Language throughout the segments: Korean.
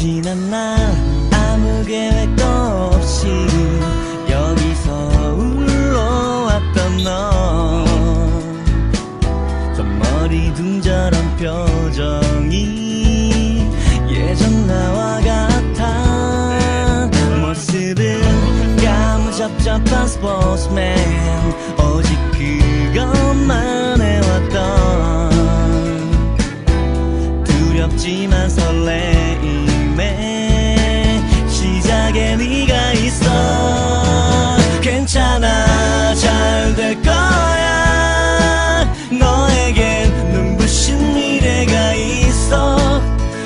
지난 날 아무 계획도 없이 여기서 울러왔던 너저 머리 둥절한 표정이 예전 나와 같아. 모습은 까무잡잡한 스포츠맨. 오직 그것만 해왔던. 두렵지만 설레인 임에 시작에 네가 있어. 괜찮아 잘 될 거야. 너에겐 눈부신 미래가 있어.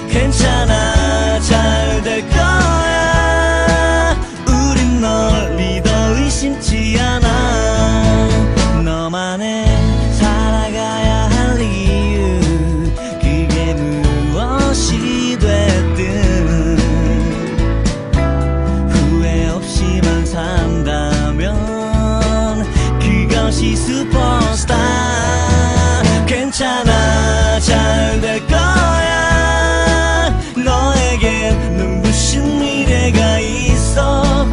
괜찮아 잘 될 거야. 우린 널 믿어 의심치 그것이 슈퍼스타 괜찮아 잘 될 거야. 너에겐 눈부신 미래가 있어.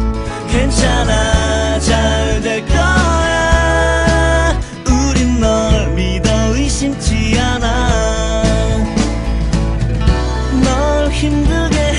괜찮아 잘 될 거야. 우린 널 믿어 의심치 않아. 널 힘들게